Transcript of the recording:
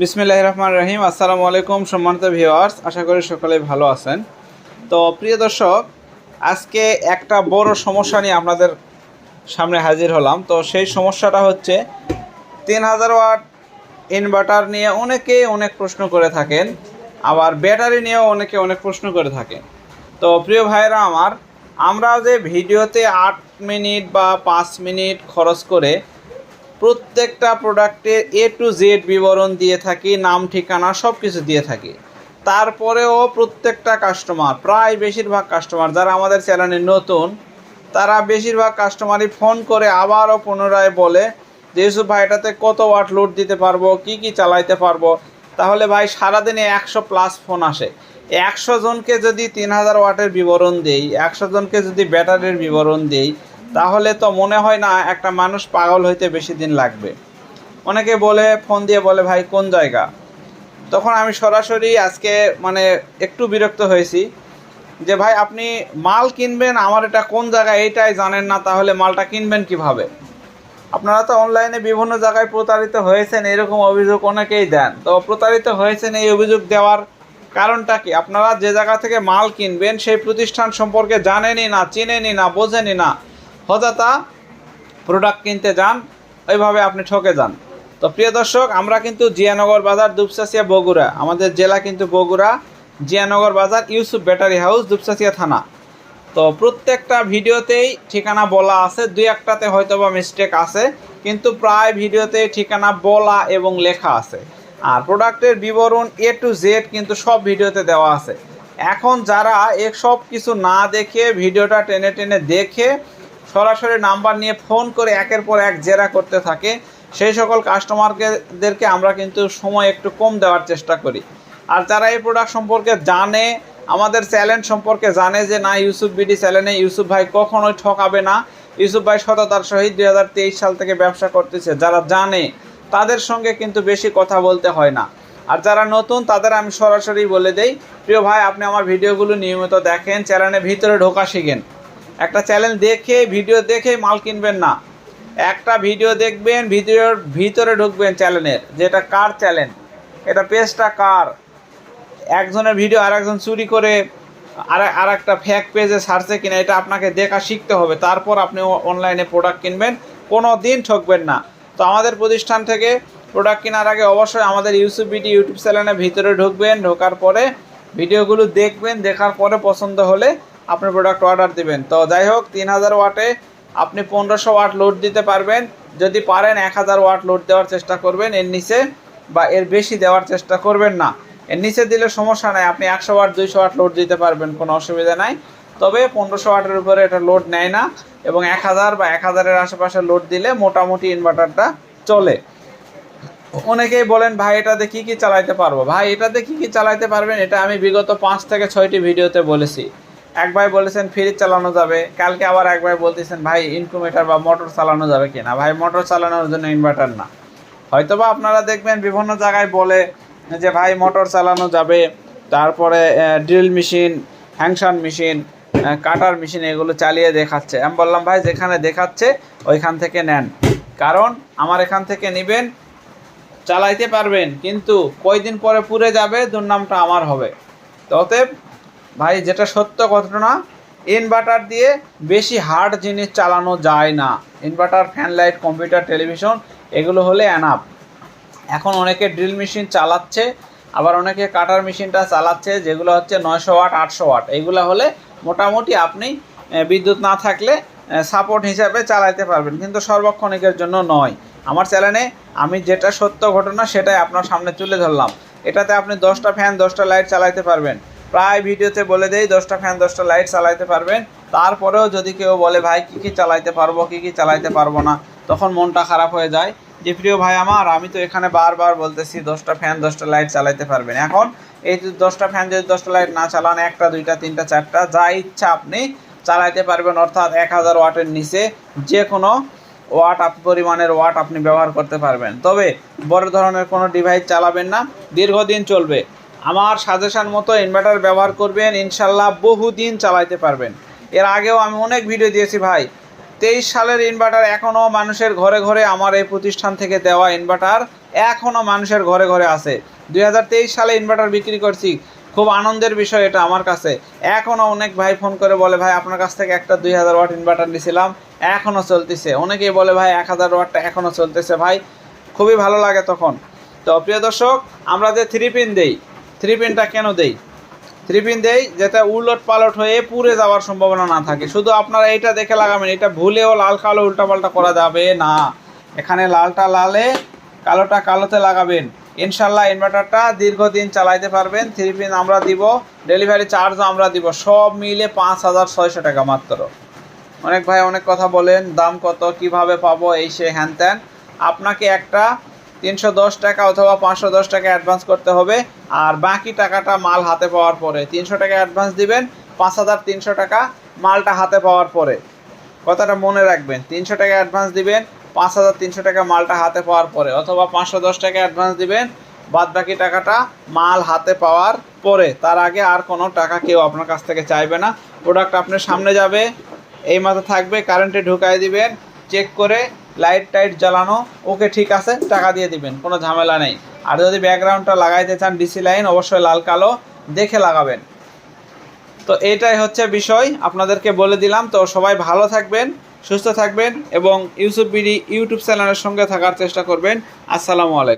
বিসমিল্লাহ রহমান রহিম আসসালামু আলাইকুম, সম্মানিত ভিউয়ার্স, আশা করি সকলেই ভালো আছেন। তো প্রিয় দর্শক, আজকে একটা বড় সমস্যা নিয়ে আপনাদের সামনে হাজির হলাম। তো সেই সমস্যাটা হচ্ছে, তিন হাজার ওয়াট ইনভার্টার নিয়ে অনেকে অনেক প্রশ্ন করে থাকেন, আবার ব্যাটারি নিয়েও অনেকে অনেক প্রশ্ন করে থাকেন। তো প্রিয় ভাইরা আমার, আমরা যে ভিডিওতে আট মিনিট বা পাঁচ মিনিট খরচ করে প্রত্যেকটা প্রোডাক্টের এ টু জেড বিবরণ দিয়ে থাকি, নাম, ঠিকানা সব কিছু দিয়ে থাকি। তারপরেও প্রত্যেকটা কাস্টমার প্রায় বেশিরভাগ কাস্টমার যারা আমাদের চ্যানেলে নতুন, তারা বেশিরভাগ কাস্টমারই ফোন করে আবারও পুনরায় বলে, যে ইউসুফ ভাই, এটাতে কত ওয়াট লোড দিতে পারব? কি কি চালাইতে পারব? তাহলে ভাই, সারাদিনে একশো প্লাস ফোন আসে। একশো জনকে যদি তিন হাজার ওয়াটের বিবরণ দেই, একশো জনকে যদি ব্যাটারির বিবরণ দেই তাহলে তো মনে হয় না একটা মানুষ পাগল হইতে বেশি দিন লাগবে। অনেকে বলে, ফোন দিয়ে বলে, ভাই, কোন জায়গা? তখন আমি সরাসরি আজকে মানে একটু বিরক্ত হয়েছি যে, ভাই, আপনি মাল কিনবেন, আমার এটা কোন জায়গায় এইটাই জানেন না, তাহলে মালটা কিনবেন কীভাবে? আপনারা তো অনলাইনে বিভিন্ন জায়গায় প্রতারিত হয়েছেন, এরকম অভিযোগ অনেকেই দেন। তো প্রতারিত হয়েছেন এই অভিযোগ দেওয়ার কারণটা কি? আপনারা যে জায়গা থেকে মাল কিনবেন, সেই প্রতিষ্ঠান সম্পর্কে জানেনই না, চেনেনই না, বোঝেনই না। হঠাৎ প্রোডাক্ট কিনতে যান, ওইভাবে আপনি ঠকে যান। তো প্রিয় দর্শক, আমরা কিন্তু জিয়ানগর বাজার, দুপসাসিয়া, বগুড়া। আমাদের জেলা কিন্তু বগুড়া, জিয়ানগর বাজার, ইউসুফ ব্যাটারি হাউস, দুপসাসিয়া থানা। তো প্রত্যেকটা ভিডিওতেই ঠিকানা বলা আছে, দুই একটাতে হয়তো বা মিস্টেক আছে, কিন্তু প্রায় ভিডিওতেই ঠিকানা বলা এবং লেখা আছে। আর প্রোডাক্টের বিবরণ এ টু জেড কিন্তু সব ভিডিওতে দেওয়া আছে। এখন যারা এ সব কিছু না দেখে ভিডিওটা টেনে টেনে দেখে সরাসরি নাম্বার নিয়ে ফোন করে একের পর এক জেরা করতে থাকে। সেই সকল কাস্টমারদেরকে আমরা কিন্তু সময় একটু কম দেওয়ার চেষ্টা করি। আর যারা এই প্রোডাক্ট সম্পর্কে জানে, আমাদের চ্যালেঞ্জ সম্পর্কে জানে যে, না, ইউসুফ বিডি চ্যানেলে ইউসুফ ভাই কখনোই ঠকাবে না। ইউসুফ ভাই সততার সহিত দুই হাজার তেইশ সাল থেকে ব্যবসা করতেছে। যারা জানে, তাদের সঙ্গে কিন্তু বেশি কথা বলতে হয় না। আর যারা নতুন, তাদের আমি সরাসরি বলে দেই, প্রিয় ভাই, আপনি আমার ভিডিওগুলো নিয়মিত দেখেন চ্যানেলের ভিতরে ঢোকা শিখেন। একটা চ্যানেল দেখে ভিডিও দেখে মাল কিনবেন না। একটা ভিডিও দেখবেন ভিডিওর ভিতরে ঢুকবেন চ্যানেলের যেটা কার চ্যানেল এটা পেজটা কার? একজনের ভিডিও আর একজন চুরি করে, আর আর একটা ফ্যাক পেজে সারছে কিনা, এটা আপনাকে দেখা শিখতে হবে। তারপর আপনি অনলাইনে প্রোডাক্ট কিনবেন কোনো দিন ঠকবেন না। তো আমাদের প্রতিষ্ঠান থেকে প্রোডাক্ট কেনার আগে অবশ্যই আমাদের ইউসুফ বিডি ইউটিউব চ্যানেলের ভিতরে ঢুকবেন, ঢোকার পরে ভিডিওগুলো দেখবেন, দেখার পরে পছন্দ হলে আপনি প্রোডাক্ট অর্ডার দিবেন। তো যাই হোক তিন হাজার ওয়াটে আপনি পনেরোশো ওয়াট লোড দিতে পারবেন। যদি পারেন এক হাজার ওয়াট লোড দেওয়ার চেষ্টা করবেন এর নিচে বা এর বেশি দেওয়ার চেষ্টা করবেন না। এর নিচে দিলে সমস্যা নাই, আপনি একশো ওয়াট, দুইশো ওয়াট লোড দিতে পারবেন, কোনো অসুবিধা নাই। তবে পনেরোশো ওয়াটের উপরে এটা লোড নেয় না এবং এক হাজার বা এক হাজারের আশেপাশে লোড দিলে মোটামুটি ইনভার্টারটা চলে। অনেকেই বলেন, ভাই, এটাতে কি কি চালাইতে পারব? ভাই, এটাতে কি কি চালাইতে পারবেন, এটা আমি বিগত পাঁচ থেকে ছয়টি ভিডিওতে বলেছি। এক ভাই বলেছেন ফ্রিজ চালানো যাবে। কালকে আবার এক ভাই বলতেছেন, ভাই ইনকুমেটার বা মোটর চালানো যাবে কিনা? ভাই মোটর চালানোর জন্য ইনভার্টার না। হয়তোবা আপনারা দেখবেন বিভিন্ন জায়গায় বলে যে, ভাই মোটর চালানো যাবে। তারপরে ড্রিল মেশিন হ্যাংশন মেশিন কাটার মেশিন এগুলো চালিয়ে দেখাচ্ছে। আমি বললাম, ভাই, যেখানে দেখাচ্ছে, ওইখান থেকে নেন। কারণ আমার এখান থেকে নেবেন, চালাইতে পারবেন, কিন্তু কয়দিন পরে পুড়ে যাবে, দুর্নামটা আমার হবে। অতএব ভাই, যেটা সত্য ঘটনা ইনভার্টার দিয়ে বেশি হার্ড জিনিস চালানো যায় না। Inverter fan light computer television এগুলো হলে অ্যানাপ এখন অনেকে ড্রিল মেশিন চালাচ্ছে, আবার অনেকে কাটার মেশিনটা চালাচ্ছে, যেগুলো হচ্ছে নয়শো ওয়াট, আটশো ওয়াট। এগুলো হলে মোটামুটি আপনি বিদ্যুৎ না থাকলে সাপোর্ট হিসাবে চালাইতে পারবেন। কিন্তু সর্বক্ষণিকের জন্য নয়। আমার চ্যানেলে আমি যেটা সত্য ঘটনা সেটাই আপনার সামনে তুলে ধরলাম। এটাতে আপনি দশটা ফ্যান দশটা লাইট চালাইতে পারবেন। প্রায় ভিডিওতে বলে দেই, দশটা ফ্যান দশটা লাইট চালাইতে পারবেন। তারপরেও যদি কেউ বলে, ভাই, কী কী চালাইতে পারব, কী কী চালাইতে পারব না? তখন মনটা খারাপ হয়ে যায়। যে প্রিয় ভাই আমার, আমি তো এখানে বারবার বলতেছি, দশটা ফ্যান দশটা লাইট চালাইতে পারবেন। এখন এই দশটা ফ্যান যদি দশটা লাইট না চালান, একটা, দুইটা, তিনটা, চারটা, যা ইচ্ছা আপনি চালাইতে পারবেন, অর্থাৎ এক হাজার ওয়াটের নিচে যে কোনো ওয়াট আপ পরিমাণের ওয়াট আপনি ব্যবহার করতে পারবেন। তবে বড় ধরনের কোনো ডিভাইস চালাবেন না। দীর্ঘদিন চলবে। আমার সাজেশন মতো ইনভার্টার ব্যবহার করবেন, ইনশাল্লাহ বহুদিন চালাইতে পারবেন। এর আগেও আমি অনেক ভিডিও দিয়েছি ভাই। তেইশ সালের ইনভার্টার এখনও মানুষের ঘরে ঘরে আমার এই প্রতিষ্ঠান থেকে দেওয়া ইনভার্টার এখনও মানুষের ঘরে ঘরে আছে। দু হাজার তেইশ সালে ইনভার্টার বিক্রি করছি। খুব আনন্দের বিষয় এটা আমার কাছে। এখনও অনেক ভাই ফোন করে বলে, ভাই, আপনার কাছ থেকে একটা দুই হাজার ওয়াট ইনভার্টার নিয়েছিলাম এখনও চলতেছে। অনেকেই বলে, ভাই, এক হাজার ওয়াটটা এখনও চলতেছে। ভাই, খুবই ভালো লাগে তখন। তো প্রিয় দর্শক, আমরা যে থ্রি পিন দেই থ্রি পিনটা কেন দেই? থ্রি পিন দেই যাতে উলট পালট হয়ে পুড়ে যাওয়ার সম্ভাবনা না থাকে। শুধু আপনারা এইটা দেখে লাগাবেন, এটা ভুলেও লাল কালো উল্টাপাল্টা করা যাবে না। এখানে লালটা লালে, কালোটা কালোতে লাগাবেন। ইনশাল্লাহ ইনভার্টারটা দীর্ঘদিন চালাইতে পারবেন। থ্রি পিন আমরা দিব ডেলিভারি চার্জও আমরা দিব। সব মিলে পাঁচ হাজার ছয়শো টাকা মাত্র। অনেক ভাই অনেক কথা বলেন, দাম কত, কীভাবে পাবো, এই সে হ্যান ত্যান। আপনাকে একটা তিনশো দশ টাকা অথবা পাঁচশো দশ টাকা অ্যাডভান্স করতে হবে। আর বাকি টাকাটা মাল হাতে পাওয়ার পরে। তিনশো টাকা অ্যাডভান্স দিবেন, পাঁচ হাজার তিনশো টাকা মালটা হাতে পাওয়ার পরে। কথাটা মনে রাখবেন, তিনশো টাকা অ্যাডভান্স দিবেন, পাঁচ হাজার তিনশো টাকা মালটা হাতে পাওয়ার পরে। অথবা পাঁচশো দশ টাকা অ্যাডভান্স দিবেন বাদ বাকি টাকাটা মাল হাতে পাওয়ার পরে। তার আগে আর কোনো টাকা কেউ আপনার কাছ থেকে চাইবে না। প্রোডাক্ট আপনার সামনে যাবে, এই মাথা থাকবে কারেন্টে ঢুকাই দিবেন চেক করে লাইট টাইট জ্বালানো, ওকে ঠিক আছে, টাকা দিয়ে দিবেন, কোনো ঝামেলা নেই। আর যদি ব্যাকগ্রাউন্ডটা লাগাইতে চান ডিসি লাইন অবশ্যই লাল, কালো দেখে লাগাবেন। তো এটাই হচ্ছে বিষয়, আপনাদেরকে বলে দিলাম। তো সবাই ভালো থাকবেন, সুস্থ থাকবেন এবং ইউসুফ বিডি ইউটিউব চ্যানেলের সঙ্গে থাকার চেষ্টা করবেন। আসসালামু আলাইকুম।